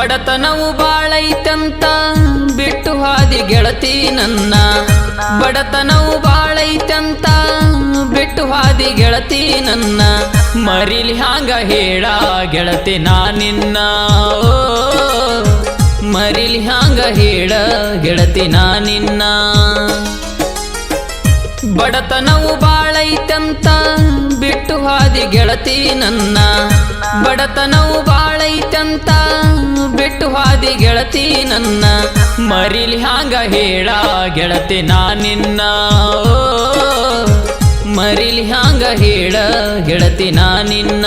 ಬಡತನವು ಬಾಳೈತಂತ, ಬಿಟ್ಟು ಹಾದಿ ಗೆಳತಿ ನನ್ನ. ಬಡತನವು ಬಾಳೈತಂತ, ಬಿಟ್ಟು ಹಾದಿ ಗೆಳತಿ ನನ್ನ. ಮರಿಲಿ ಹಾಂಗ ಹೇಳ ಗೆಳತಿ ನಾ ನಿನ್ನ. ಮರಿಲಿ ಹಾಂಗ ಹೇಳ ಗೆಳತಿ ನಾ ನಿನ್ನ. ಬಡತನವು ಬಾಳೈತಂತ ಬಿಟ್ಟು ಹಾದಿ ಗೆಳತಿ ನನ್ನ. ಬಡತನವು ಬಾಳೈತಂತ ಬಿಟ್ಟು ಹಾದಿ ಗೆಳತಿ ನನ್ನ. ಮರಿಲಿ ಹಾಂಗ ಹೇಳ ಗೆಳತಿ ನಾ ನಿನ್ನ. ಓ, ಮರಿಲಿ ಹಾಂಗ ಹೇಳ ಗೆಳತಿ ನಾ ನಿನ್ನ.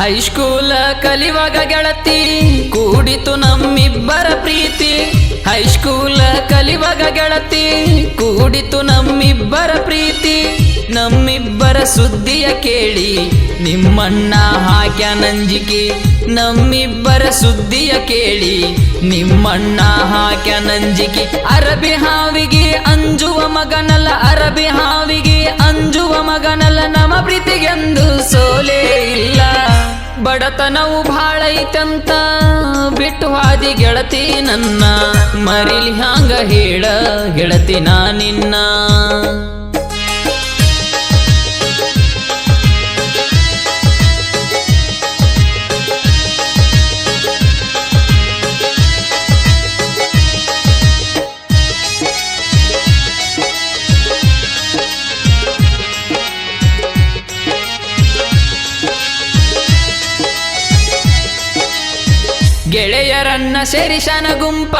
ಹೈಸ್ಕೂಲ ಕಲಿವಾಗ ಗೆಳತಿ, ಕೂಡಿತು ನಮ್ಮಿಬ್ಬರ ಪ್ರೀತಿ. ಹೈಸ್ಕೂಲ ಕಲಿವಾಗ ಗೆಳತಿ, ಕೂಡಿತು ನಮ್ಮಿಬ್ಬರ ಪ್ರೀತಿ. ನಮ್ಮಿಬ್ಬರ ಸುದ್ದಿಯ ಕೇಳಿ, ನಿಮ್ಮಣ್ಣ ಹಾಕ್ಯ ನಂಜಿಕೆ. ನಮ್ಮಿಬ್ಬರ ಸುದ್ದಿಯ ಕೇಳಿ, ನಿಮ್ಮಣ್ಣ ಹಾಕ್ಯ ನಂಜಿಕೆ. ಅರಬಿ ಹಾವಿಗೆ ಅಂಜುವ ಮಗನಲ್ಲ, ಅರಬಿ ಹಾವಿಗೆ ಅಂಜುವ ಮಗನಲ್ಲ, ನಮ್ಮ ಪ್ರೀತಿಗೆಂದು ಸೋಲೇ ಬಡತನವು ಭಾಳೈತಂತ. ಬಿಟ್ಟು ಹಾದಿ ಗೆಳತಿ ನನ್ನ ಮರಿಲಿ ಹಾಂಗ ಹೇಳ ಗೆಳತಿ ನಾ ನಿನ್ನ. ಗೆಳೆಯರನ್ನ ಸೇರಿಸನ ಗುಂಪ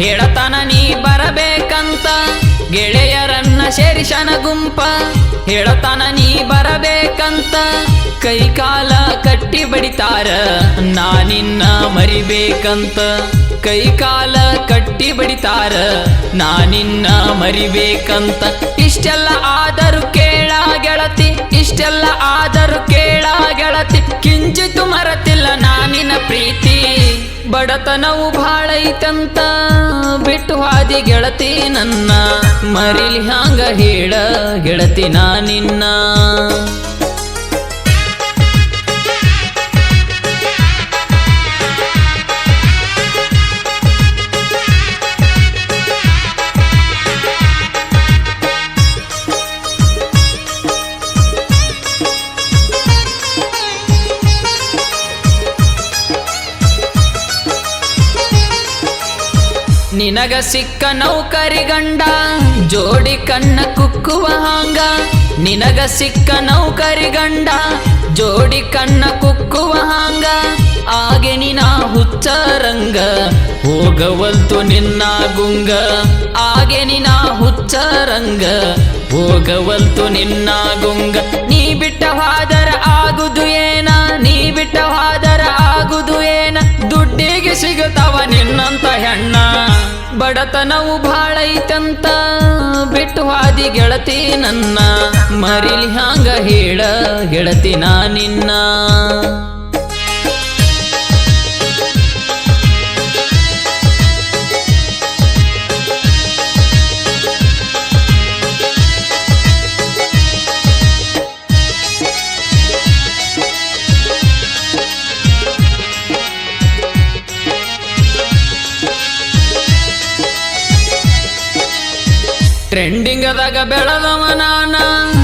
ಹೇಳತನ ನೀ ಬರಬೇಕಂತ. ಗೆಳೆಯರನ್ನ ಸೇರಿಸನ ಗುಂಪ ಹೇಳತನ ನೀ ಬರಬೇಕಂತ. ಕೈ ಕಾಲ ಕಟ್ಟಿ ಬಡಿತಾರ ನಾನಿನ್ನ ಮರಿಬೇಕಂತ. ಕೈ ಕಾಲ ಕಟ್ಟಿ ಬಡಿತಾರ ನಾನಿನ್ನ ಮರಿಬೇಕಂತ. ಇಷ್ಟೆಲ್ಲ ಆದರೂ ಕೇಳ ಗೆಳತಿ, ಇಷ್ಟೆಲ್ಲ ಆದರೂ ಕೇಳ ಗೆಳತಿ. ಕಿಂಚಿತು ಪ್ರೀತಿ ಬಡತನವು ಬಾಳೈತಂತ ಬಿಟ್ಟು ಹಾದಿ ಗೆಳತಿ ನನ್ನ. ಮರಿಲಿ ಹಾಂಗ ಹೇಳ ಗೆಳತಿ ನಾ ನಿನ್ನ. ನಿನಗ ಸಿಕ್ಕ ನೌಕರಿ ಗಂಡ ಜೋಡಿ ಕಣ್ಣ ಕುಕ್ಕುವ ಹಾಂಗ. ನಿನಗ ಸಿಕ್ಕ ನೌಕರಿ ಗಂಡ ಜೋಡಿ ಕಣ್ಣ ಕುಕ್ಕುವ ಹಾಂಗ. ಆಗೆ ನಿನ ಹುಚ್ಚರಂಗ, ಹೋಗವಲ್ತು ನಿನ್ನ ಗುಂಗ. ಆಗೆ ನಿನ ಹುಚ್ಚರಂಗ, ಹೋಗವಲ್ತು ನಿನ್ನ ಗುಂಗ. ನೀ ಬಿಟ್ಟ ಹಾದರ ಆಗುದು ಏನ, ನೀ ಬಿಟ್ಟ ಹಾದರ ಆಗುದು ಏನ. ದುಡ್ಡಿಗೆ ಸಿಗುತ್ತವ ನಿನ್ನಂತ ಹೆಣ್ಣ. ಬಡತನವು ಭಾಳೈತಂತ. ಬಿಟ್ಟು ಹಾದಿ ಗೆಳತಿ ನನ್ನ. ಮರಿಲಿ ಹಾಂಗ ಹೇಳ ಗೆಳತಿ ನಾ ನಿನ್ನ. ಟ್ರೆಂಡಿಂಗದಾಗ ಬೆಳದವ ನಾನ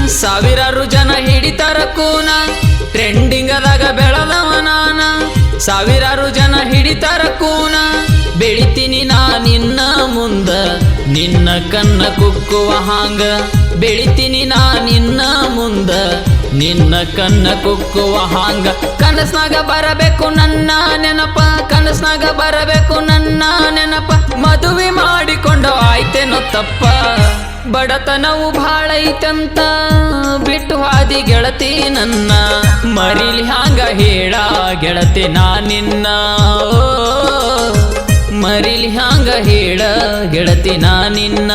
ಸಾವಿರಾರು ಜನ ಹಿಡಿತಾರ ಕೂನ. ಟ್ರೆಂಡಿಂಗದಾಗ ಬೆಳದವ ನಾನ ಸಾವಿರಾರು ಜನ ಹಿಡಿತಾರ ಕೂನ. ಬೆಳಿತೀನಿ ನಾ ನಿನ್ನ ಮುಂದ. ನಿನ್ನ ಕನ್ನ ಕುಕ್ಕುವ ಹಾಂಗ. ಬೆಳಿತೀನಿ ನಾ ನಿನ್ನ ಮುಂದ. ನಿನ್ನ ಕನ್ನ ಕುಕ್ಕುವ ಹಾಂಗ. ಕನಸ್ನಾಗ ಬರಬೇಕು ನನ್ನ ನೆನಪ. ಕನಸ್ನಾಗ ಬರಬೇಕು ನನ್ನ ನೆನಪ. ಮದುವೆ ಮಾಡಿಕೊಂಡು ಆಯ್ತೇನೋ ತಪ್ಪ. ಬಡತನವು ಬಾಳೈತಂತ ಬಿಟ್ಟು ಹಾದಿ ಗೆಳತಿ ನನ್ನ. ಮರಿಲಿ ಹಾಂಗ ಹೇಳ ಗೆಳತಿ ನಾ ನಿನ್ನ. ಮರಿಲಿ ಹಾಂಗ ಹೇಳ ಗೆಳತಿ ನಾ ನಿನ್ನ.